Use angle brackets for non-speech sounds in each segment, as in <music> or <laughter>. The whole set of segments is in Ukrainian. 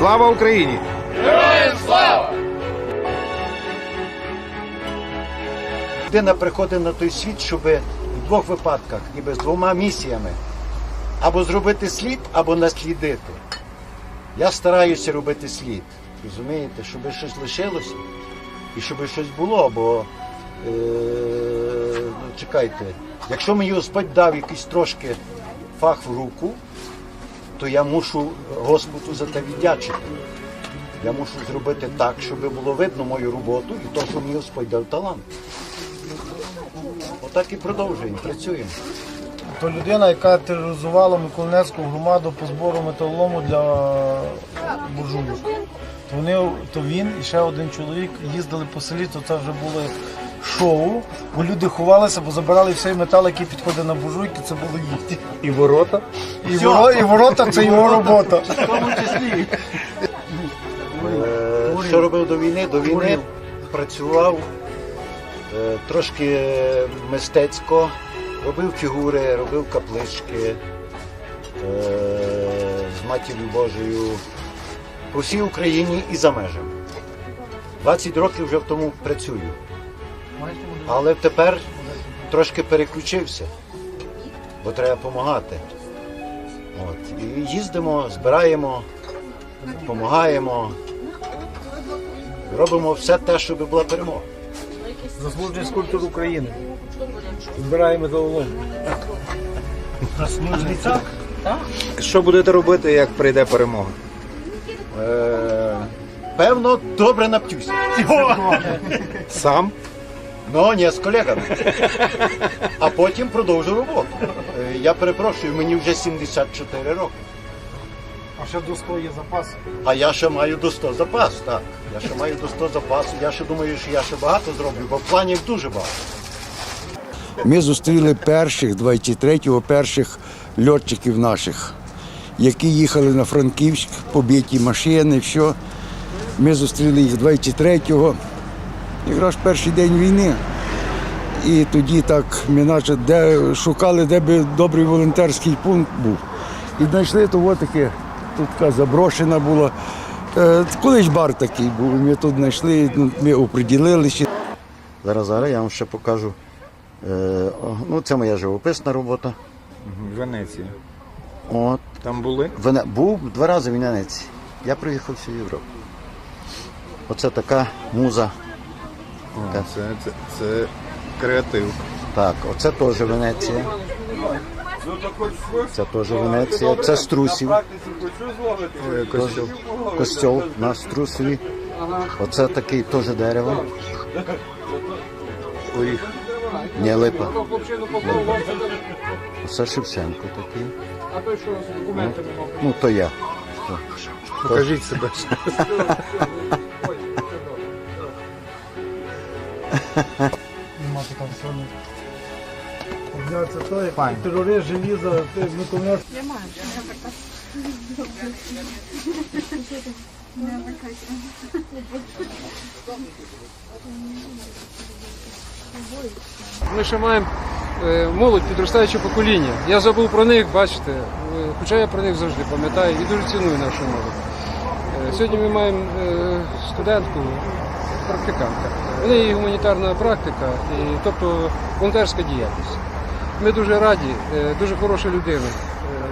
Слава Україні! Героям слава! Людина приходить на той світ, щоб в двох випадках, ніби з двома місіями. Або зробити слід, або наслідити. Я стараюся робити слід. Розумієте, щоб щось лишилося і щоб щось було, бо е, ну, чекайте, якщо мені Господь дав якийсь трошки фах в руку, то я мушу Господу за те віддячити. Я мушу зробити так, щоб було видно мою роботу і то, що мені Господь дав талант. Отак і продовжуємо, працюємо. То людина, яка тероризувала Миколаївську громаду по збору металолому для буржуйок. То, то він і ще один чоловік їздили по селі, то це вже було шоу, бо люди ховалися, бо забирали всей метал, який підходить на буржуйки, це було їхні. І ворота. І, воро, і ворота це його робота. В тому числі. Е, Що робив до війни? До війни працював е, трошки мистецько, робив фігури, робив каплички е, з матір'ю Божою по всій Україні і за межами. 20 років вже в тому працюю. Але тепер трошки переключився, бо треба допомагати. От. І їздимо, збираємо, допомагаємо, робимо все те, щоб була перемога. Заслужений скульптор України. Збираємо металолом. Що будете робити, як прийде перемога? Е, певно, добре нап'юся. Сам? Ну, ні, з колегами. А потім продовжу роботу. Е, я перепрошую, мені вже 74 роки. А ще до 100 є запас. А я ще маю до 100 запас, так. Я ще маю до 100 запасу. Я ще думаю, що я ще багато зроблю, бо планів дуже багато. Ми зустріли перших 23-го, перших льотчиків наших, які їхали на Франківськ, побиті машини, все. Ми зустріли їх 23-го, якраз перший день війни. І тоді так ми наче де, шукали, де би добрий волонтерський пункт був. І знайшли того таке, тут така заброшена була. Е, Колись бар такий був, ми тут знайшли, ну, ми оприділилися. Зараз зараз я вам ще покажу. Е, ну, це моя живописна робота. Венеція. От. Там були? Вене... Був два рази в Венеції. Я приїхав всю Європу. Оце така муза. Так. Це, це, це креатив. Так, оце теж Венеція. Це теж Венеція. Це струсів. Е, Костюм. Костьол на струсові. Оце такий теж дерево. Оріх. Не липа. Липа. Оце Шевченко такий. Ну, Ну, то я. Покажіть себе. <laughs> Нема там сьогодні. Бля, Це той терорист желіза, ти Миколаївський. Ми ще маємо е, молодь, підростаюче покоління. Я забув про них, бачите, е, хоча я про них завжди пам'ятаю і дуже ціную нашу молодь. Е, Сьогодні ми маємо студентку, практикантка. У неї гуманітарна практика, і, тобто волонтерська діяльність. Ми дуже раді, е, дуже хороша людина. Е,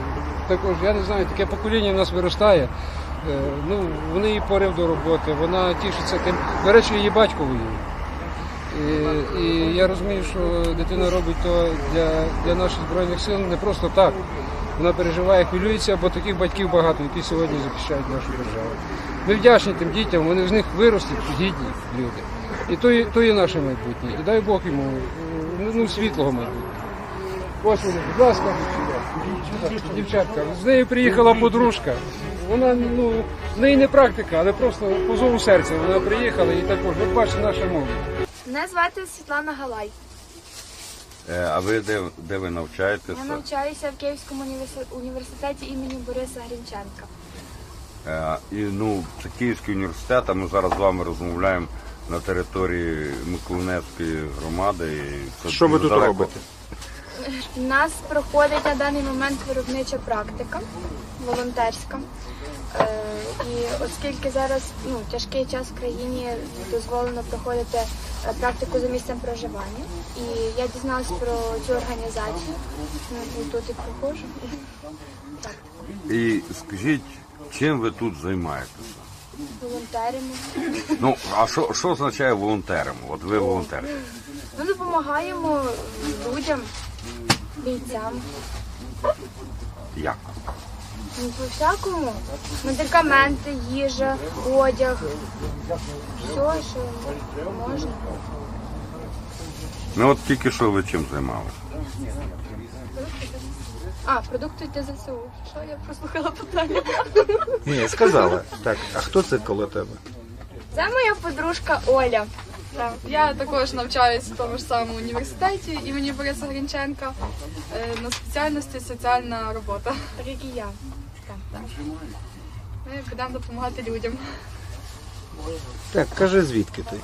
Також, я не знаю, таке покоління в нас виростає. Е, Ну, вони її порив до роботи, вона тішиться тим. До речі, її батько воює. І, і я розумію, що дитина робить то для, для наших збройних сил не просто так. Вона переживає, хвилюється, бо таких батьків багато, які сьогодні захищають нашу державу. Ми вдячні тим дітям, вони з них виростуть гідні люди. І то, є- то є наше майбутнє. І дай Бог йому ну, ну, світлого майбутнього. Ось вони, будь ласка, дівчатка. З нею приїхала подружка. Вона ну, в неї не практика, але просто по зову серця. Вона приїхала і також, ви бачите, наша молодь. Мене звати Світлана Галай. Е, А ви де, де ви навчаєтеся? Я навчаюся в Київському університеті, університеті імені Бориса Грінченка. Е, І ну, це Київський університет, а ми зараз з вами розмовляємо на території Миколинецької громади. І це Що ви тут далеко. робите? У нас проходить на даний момент виробнича практика, волонтерська. Е, І оскільки зараз ну, тяжкий час в країні дозволено проходити е, практику за місцем проживання. І я дізналась про цю організацію. Ну, тут і проходжу. І скажіть, чим ви тут займаєтеся? Волонтеримо. Ну, а що, що означає волонтером? От ви волонтер. Ми допомагаємо людям, бійцям. Як? Ну, по всякому. Медикаменти, їжа, одяг. Все, що можна. Ну от тільки що ви чим займалися? А, продукти для ЗСУ. Що я прослухала питання? Ні, сказала. Так, а хто це коло тебе? Це моя подружка Оля. Так, я також навчаюсь в тому ж самому університеті імені Бориса Грінченка е, на спеціальності соціальна робота. Так як і я. Ми будемо допомагати людям. Так, кажи звідки ти?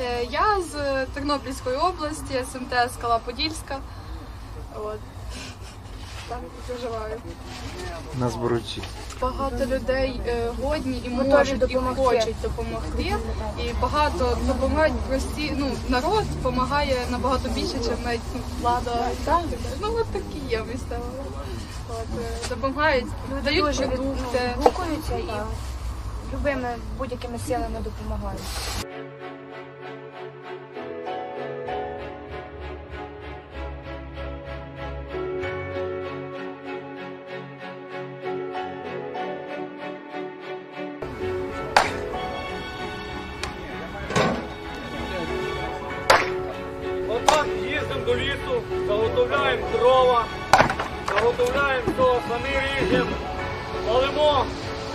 Е, Я з Тернопільської області, СМТ Скала Подільська. От. Там проживаю. На зборучі. Багато людей е, годні і можуть і допомогти. хочуть допомогти. І багато допомагають прості. Ну народ допомагає набагато більше, ніж навіть ну, влада. Ну от такі є місцева. От е, допомагають, дають Дуже від- продукти. ну, і любими будь-якими силами допомагають.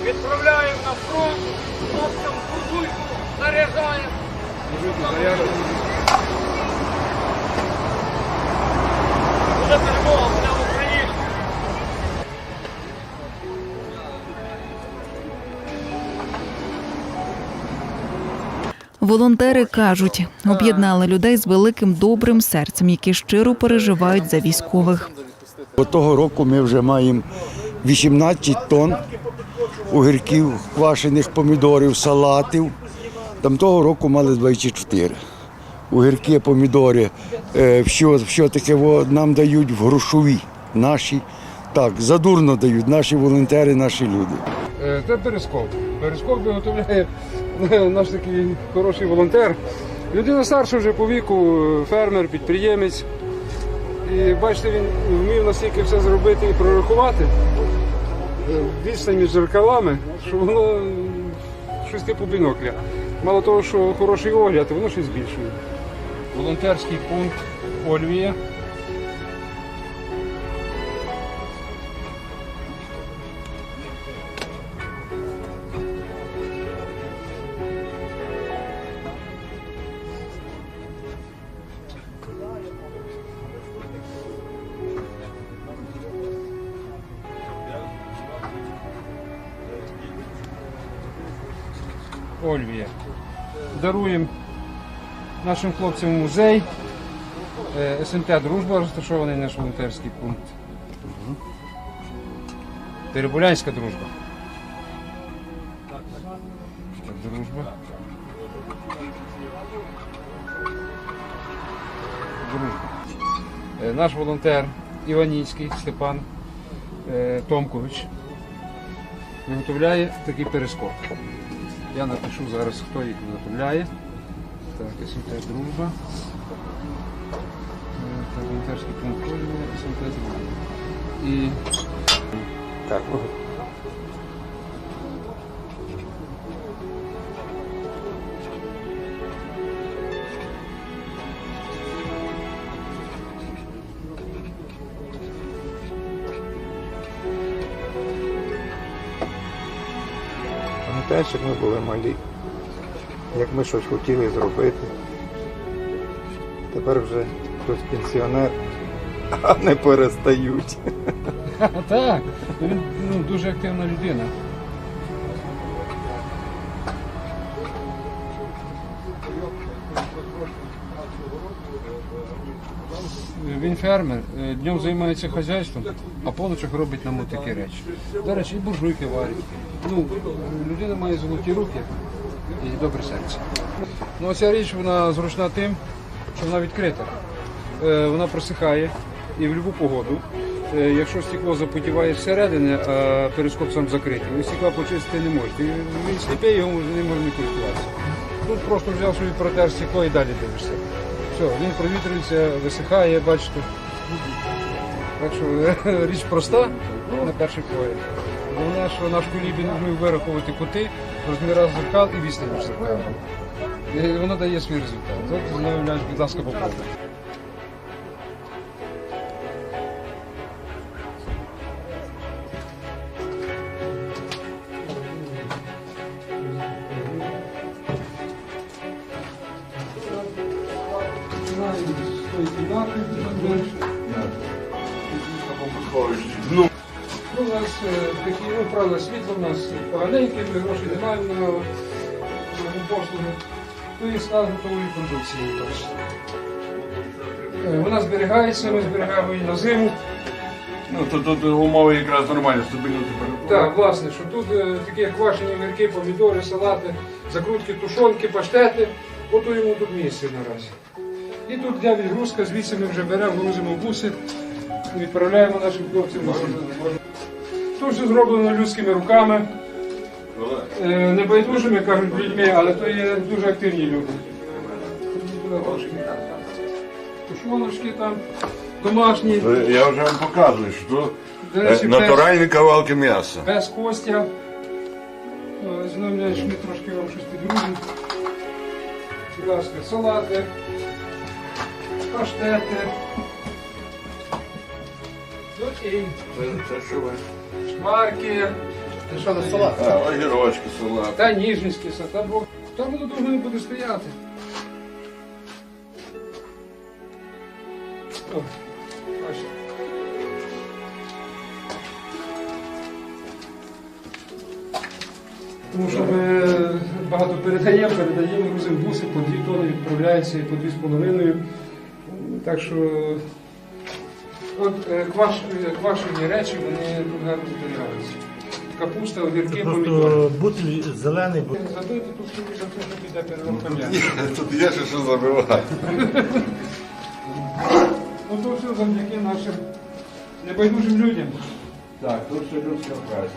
Відправляємо на фронт, хлопцям буржуйку заряджаємо. Буде перемога, буде в Україні. Волонтери кажуть, об'єднали людей з великим добрим серцем, які щиро переживають за військових. От того року ми вже маємо 18 тонн огірків, квашених помідорів, салатів. Там того року мали 24. Огірки, помідори, е, що, що таке нам дають в грошові наші. Так, задурно дають наші волонтери, наші люди. Е, Це перископ. Перископ виготовляє наш такий хороший волонтер. Людина старша вже по віку, е, фермер, підприємець. І бачите, він вмів настільки все зробити і прорахувати е, між зеркалами, що воно щось типу бінокля. Мало того, що хороший огляд, воно щось збільшує. Волонтерський пункт. Ольвія. Даруємо нашим хлопцям музей. Е, СМТ Дружба розташований наш волонтерський пункт. Теребулянська дружба. Дружба. Дружба. Е, Наш волонтер Іваніцький Степан е, Томкович виготовляє такий перископ. Я напишу зараз, хто їх виготовляє. Так, СМТ Дружба. Так, волонтерський пункт СМТ Дружба. І Так, Пам'ятаєш, як ми були малі, як ми щось хотіли зробити. Тепер вже хтось пенсіонер, а не перестають. <laughs> так, він ну, дуже активна людина. Він фермер, днем займається хазяйством, а по ночах робить нам такі речі. До речі, і буржуйки варить. Ну, людина має золоті руки і добре серце. Ну, ця річ вона зручна тим, що вона відкрита. Е, Вона просихає і в будь-яку погоду. Е, Якщо стекло запотіває зсередини, а перископ сам закритий, ви стекла почистити не можете. Він сліпий, його не можна користуватися. Тут просто взяв собі протер стекло і далі дивишся. Все, він провітрюється, висихає, бачите. Так що річ проста на перший погляд. Головне, що наш школі вмів вираховувати кути, розміра зеркал і відстань між зеркалами. І Воно дає свій результат. Знаю, будь ласка, попробуйте. Правда, світло у нас поганеньке, ми грошей не маємо на, на послугу. Ну і склад готової продукції. Е, Вона зберігається, ми зберігаємо її на зиму. Ну, то тут умови якраз нормальні, стабільна температура. Так, власне, що тут е, такі як квашені огірки, помідори, салати, закрутки, тушонки, паштети, готуємо тут місце наразі. І тут для відгрузка, звідси ми вже беремо, грузимо в буси, відправляємо нашим хлопцям. на фронт. Все зроблено людськими руками, е, небайдужими, кажуть, людьми, але то є дуже активні люди. Тушоночки там, домашні, Я вже вам показую, що тут До без- натуральні кавалки м'яса. без костя. Е, Знову ми трошки вам щось підгрузимо. Будь ласка, салати, паштети. Ну і Це що ви? Шмарки. Це що, на салат? А, огірочки, салат. Та ніжницькі сата, бо там воно довго не буде стояти. О, бачите. Тому що ми багато передаємо, передаємо, грузимо буси, по дві тони відправляється і по дві з половиною. Так що от е, кваш, е, квашені речі, вони гарно зберігаються. Капуста, огірки, помідори. Бутиль зелений, бутиль. Забити тут собі за те, що піде переробка. Тут є ще що забивати. Ну то все завдяки нашим небайдужим людям. Так, тут ще людська праця.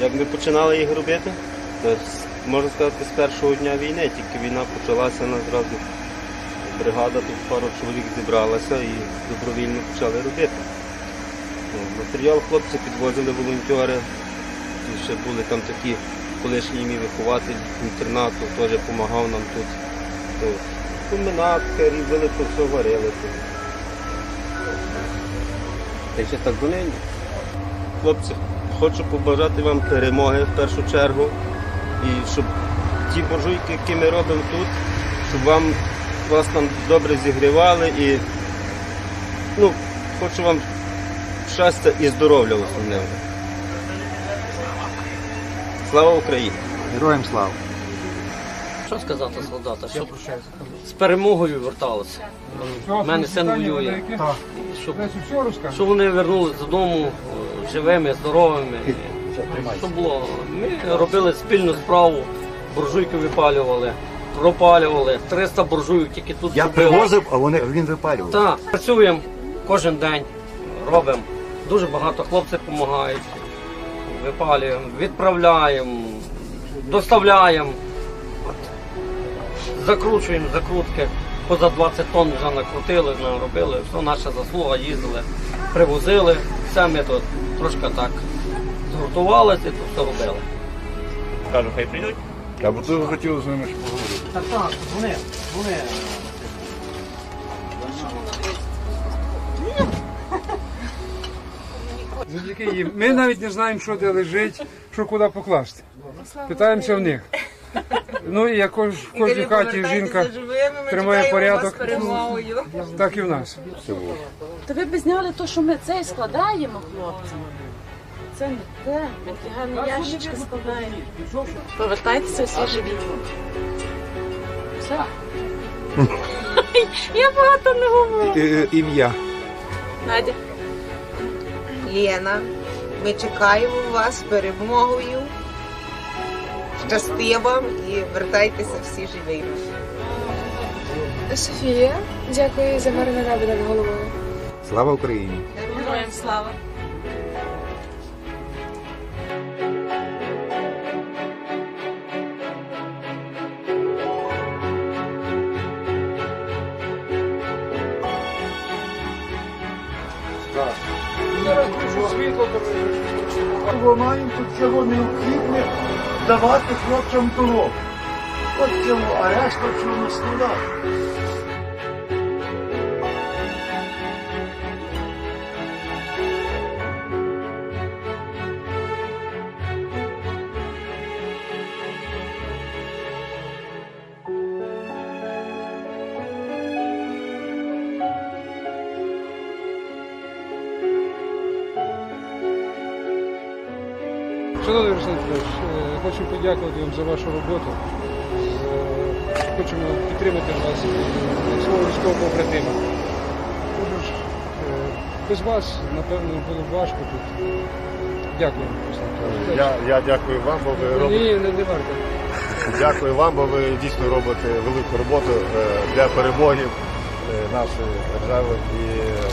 Як ми починали їх робити, то можна сказати з першого дня війни, тільки війна почалася нас зразу. Бригада тут пару чоловік зібралася і добровільно почали робити. Ну, Матеріал хлопці підвозили волонтери. І ще були там такі колишній мій вихователь інтернату, теж допомагав нам тут. То, Комбинатки, різали, то все варили. Та ще так донині. Хлопці, хочу побажати вам перемоги в першу чергу. І щоб ті буржуйки, які ми робимо тут, щоб вам вас там добре зігрівали і ну, хочу вам щастя і здоров'я основне. Слава Україні! Героям слава! Що сказати солдата? Щоб з перемогою верталися. У мене син воює. Щоб, щоб вони вернулися додому е, живими, здоровими. Щоб було. Ми робили спільну справу, буржуйки випалювали, пропалювали. 300 буржуйок тільки тут Я зробили. привозив, а вони, він випалював. Так, працюємо кожен день, робимо. Дуже багато хлопців допомагають. Випалюємо, відправляємо, доставляємо. Закручуємо закрутки. Поза 20 тонн вже накрутили, наробили. Все наша заслуга, їздили, привозили. Все ми тут трошки так згуртувалися і тут все робили. Кажу, хай прийдуть. А бо ти хотів з ними поговорити. Так, так, вони, вони. Завдяки їм. Ми навіть не знаємо, що де лежить, що куди покласти. Питаємося в них. Ну і як в кожній хаті жінка тримає порядок, так і в нас. То ви б зняли те, що ми це складаємо хлопцям. Це не те, ми ящички складаємо. Повертайтеся всі живі. Все. Я багато не говорю. Е, Ім'я. Надя. Лена, ми чекаємо вас з перемогою. Щасти вам і вертайтеся всі живими. Софія, дякую за мирне небо над головою. Слава Україні! Героям слава. Цього необхідне давати хлопцям дорогу. От цього, а решта всього Шановний Руслан Петрович, е, хочу подякувати вам за вашу роботу. Е, Хочемо підтримати вас е, як свого військового побратима. Е, Без вас, напевно, було б важко тут. Дякую, Руслан Петрович. Я, я дякую вам, бо ви робите. Ні, не, не варто. Дякую вам, бо ви дійсно робите велику роботу е, для перемоги е, нашої держави. І е,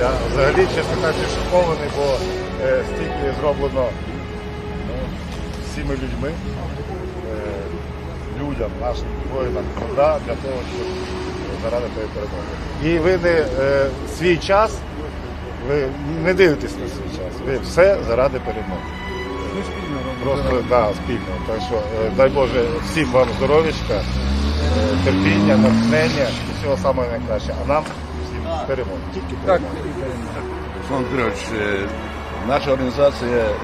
я взагалі, чесно кажучи, шокований, бо е, стільки зроблено ну, всіми людьми, е, людям, нашим воїнам, труда для того, щоб е, заради тої перемоги. І ви не е, свій час, ви не дивитесь на свій час. Ви все заради перемоги. Просто да, спільно. Так що е, дай Боже всім вам здоров'ячка, е, терпіння, натхнення і всього самого найкраще. А нам всім перемоги. Тільки Так, перемоги. Руслан Петрович, е, наша організація е,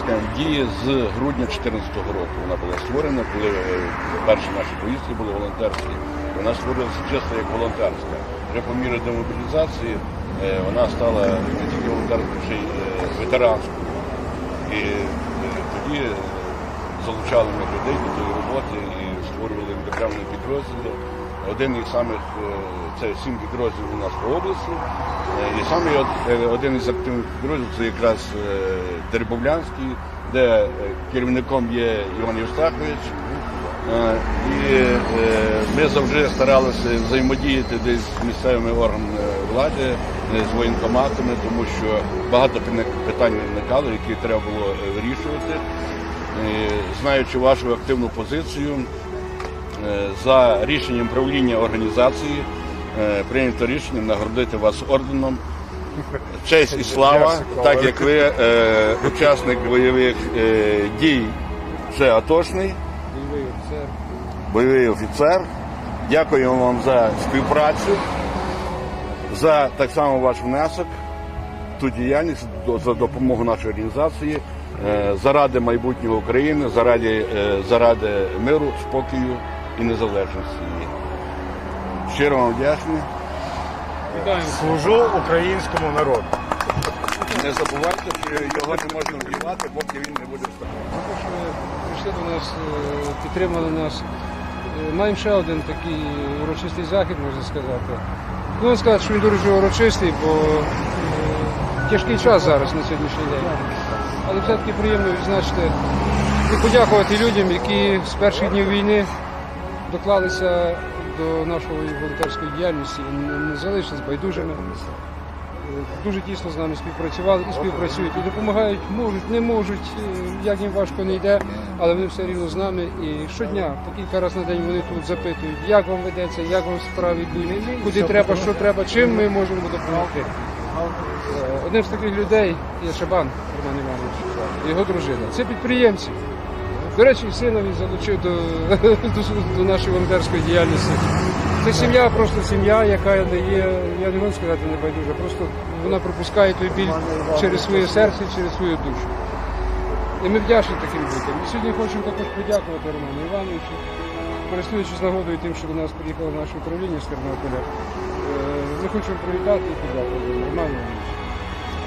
скажімо, діє з грудня 2014 року. Вона була створена, коли е, перші наші поїздки були волонтерські. Вона створилася чисто як волонтерська. Вже по мірі демобілізації е, вона стала не тільки волонтерською, ще й ветеранською. І тоді залучали ми людей до тої роботи і створювали державні підрозділи. Один із самих е, це сім підрозділів у нас по області. Е, І саме е, один із активних підрозділів це якраз Дербовлянський, де керівником є Іван Євстахович. І ми завжди старалися взаємодіяти десь з місцевими органами влади, з воєнкоматами, тому що багато питань виникало, які треба було вирішувати. Знаючи вашу активну позицію, за рішенням правління організації е, прийнято рішення нагородити вас орденом. Честь і слава, так як ви е, учасник бойових е, дій, вже атошний, бойовий офіцер. бойовий офіцер. Дякуємо вам за співпрацю, за так само ваш внесок, ту діяльність за допомогу нашої організації, е, заради майбутнього України, заради, е, заради миру, спокою і незалежності. її. Щиро вам вдячний. Служу українському народу. Не забувайте, що його не можна вдівати, поки він не буде вставати. Також прийшли до нас, е, підтримали нас. Е, Маємо ще один такий урочистий захід, можна сказати. Не можна сказати, що він дуже урочистий, бо е, тяжкий час зараз на сьогоднішній день. Але все-таки приємно відзначити і подякувати людям, які з перших днів війни доклалися до нашої волонтерської діяльності і не- залишились байдужими. Дуже тісно з нами співпрацювали і співпрацюють, і допомагають, можуть, не можуть, е, як їм важко не йде, але вони все рівно з нами. І щодня, по кілька разів на день вони тут запитують, як вам ведеться, як вам справи йдуть, куди треба, що треба, чим ми можемо допомогти. Е, Одним з таких людей є Шабан Роман Іванович, його дружина. Це підприємці. До речі, сина він залучив до, <laughs> до, до нашої волонтерської діяльності. Це сім'я, просто сім'я, яка не є, я не можу сказати, не байдужа, просто вона пропускає той біль через своє серце, через свою душу. І ми вдячні таким людям. І сьогодні хочемо також подякувати Роману Івановичу, користуючись нагодою тим, що до нас приїхало наше управління з Тернополя. Е, Ми хочемо привітати і подякувати Роману Івановичу.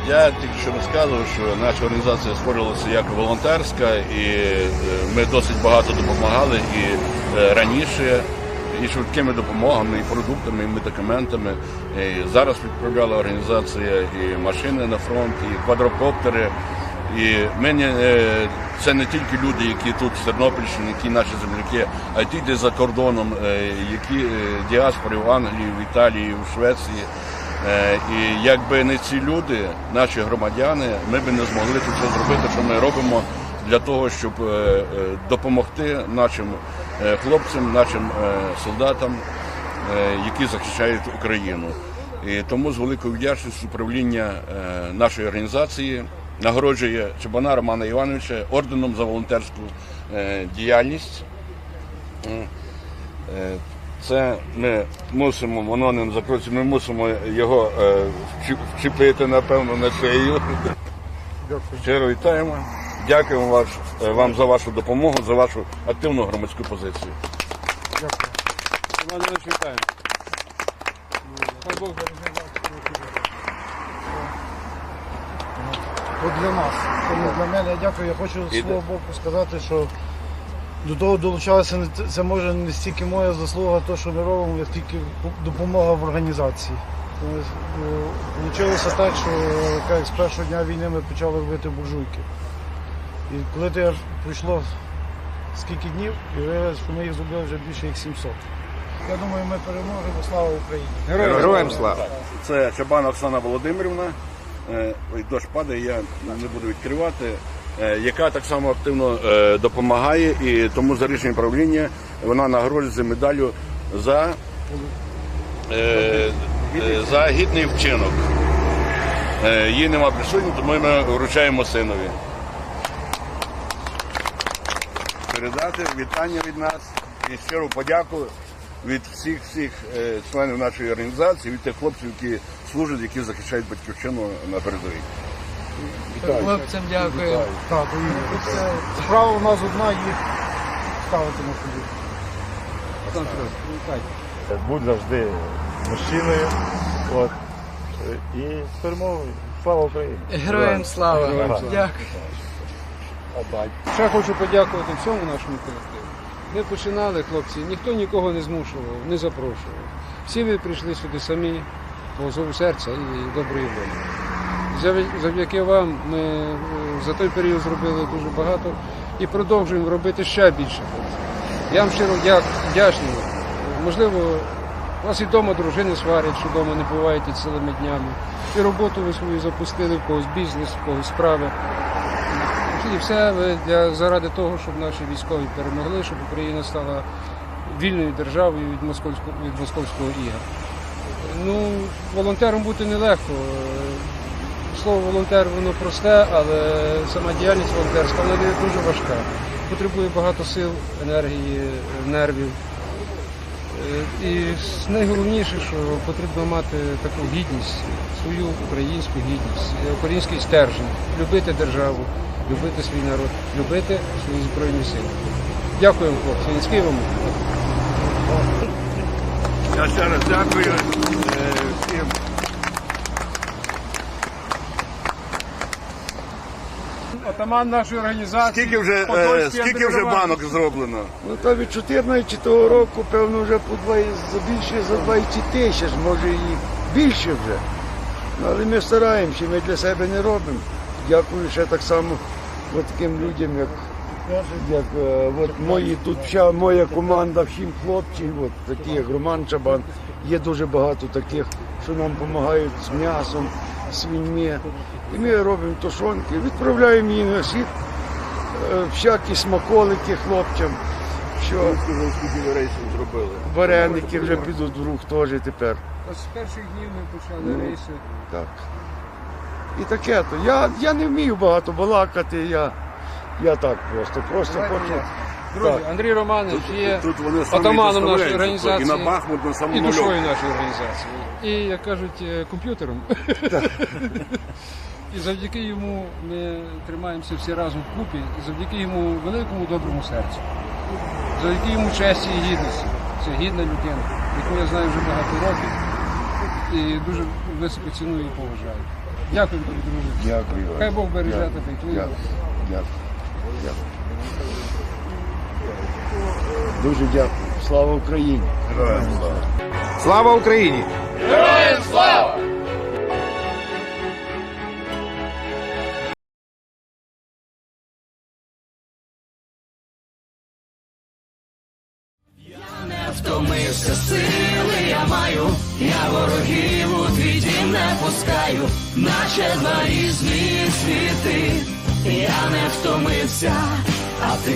Я тільки що розказував, що наша організація створилася як волонтерська, і е, ми досить багато допомагали і е, раніше, і швидкими допомогами, і продуктами, і медикаментами. І зараз відправляла організація і машини на фронт, і квадрокоптери. І ми е, це не тільки люди, які тут в Тернопільщині, які наші земляки, а й ті, де за кордоном, які діаспори в Англії, в Італії, в Швеції. Е, І якби не ці люди, наші громадяни, ми б не змогли тут все зробити, що ми робимо для того, щоб е, е, допомогти нашим хлопцям, нашим солдатам, які захищають Україну. І тому з великою вдячністю управління нашої організації нагороджує Чебана Романа Івановича орденом за волонтерську діяльність. Це ми мусимо, воно не закрутиться, ми мусимо його е, вчепити, напевно, на шею. Щиро вітаємо. Дякуємо ваш, е, вам за вашу допомогу, за вашу активну громадську позицію. Роман Іванович, вітаємо. Хай Бог береже вас. От для нас, це для мене. Я дякую. Я хочу з свого боку сказати, що до того долучалася не це може не стільки моя заслуга, то, що ми робимо, як тільки допомога в організації. Вийшло так, що як з першого дня війни ми почали робити буржуйки. І коли те пройшло скільки днів, і виявилося, що ми їх зробили вже більше як 700. Я думаю, ми переможемо. Слава Україні! Героям слава! Це Чабан Оксана Володимирівна. Е, Ой, дощ падає, я не буду відкривати. Е, Яка так само активно е, допомагає, і тому за рішенням правління вона нагороджується медаллю за, е, за гідний вчинок. Її нема присутні, тому ми вручаємо синові. Передати вітання від нас і щиру подяку від всіх всіх членів нашої організації, від тих хлопців, які служать, які захищають батьківщину на передовій. Хлопцям дякую. Так, і справа у нас одна їх ставити на собі. Будь завжди мужчиною. От. І з перемогою. Слава Україні! Героям слава! Героям слава. Дякую. Ще хочу подякувати всьому нашому колективу. Ми починали, хлопці, ніхто нікого не змушував, не запрошував. Всі ви прийшли сюди самі по зову серця і доброї волі. Завдя- Завдяки вам ми е, за той період зробили дуже багато і продовжуємо робити ще більше. Я вам щиро вдячний. Можливо, у вас і вдома дружини сварять, що вдома не буваєте цілими днями. І роботу ви свою запустили, в когось бізнес, в когось справи. І все ви для заради того, щоб наші військові перемогли, щоб Україна стала вільною державою від московського від московського іга. Ну, волонтером бути нелегко. Слово волонтер воно просте, але сама діяльність волонтерська вона дуже важка. Потребує багато сил, енергії, нервів. Е, І найголовніше, що потрібно мати таку гідність, свою українську гідність, е, український стержень, любити державу, любити свій народ, любити свої збройні сили. Дякуємо, хлопці. Низький вам. уклін. Я ще дякую е, всім. Отаман нашої організації. Скільки вже, е, Подольський скільки Андрій вже Романович. банок зроблено? Ну то від 14 року, певно, вже по два, за більше за 20 тисяч, може і більше вже. Ну, але ми стараємося, ми для себе не робимо. Дякую ще так само от таким людям, як, як е, от мої тут вся моя команда, всім хлопців, от такі як Роман Чабан. Є дуже багато таких, що нам допомагають з м'ясом, свиньми. І ми робимо тушонки, відправляємо їм на світ е, всякі смаколики хлопцям. Що зробили? вареники вже підуть в рух теж тепер. Ось з перших днів ми почали рейси. Так. І таке то. Я, я не вмію багато балакати, я, я так просто. Просто хочу. Друзі, Андрій Романович є Тут вони отаманом нашої організації і на Бахмут, на самому і душою нашої організації. І, як кажуть, е, комп'ютером. І завдяки йому ми тримаємося всі разом вкупі, і завдяки йому великому доброму серцю, завдяки йому честі і гідності. Це гідна людина, яку я знаю вже багато років і дуже високо ціную і поважаю. Дякую, тобі, друже. Дякую. Хай Бог береже тебе і твою. Дякую. Дякую. Дуже дякую. Слава Україні! Героям Слава Слава Україні! Героям слава! Не втомився сили я маю, я ворогів у твій дім не пускаю, наче два різні світи, я не втомився, а ти,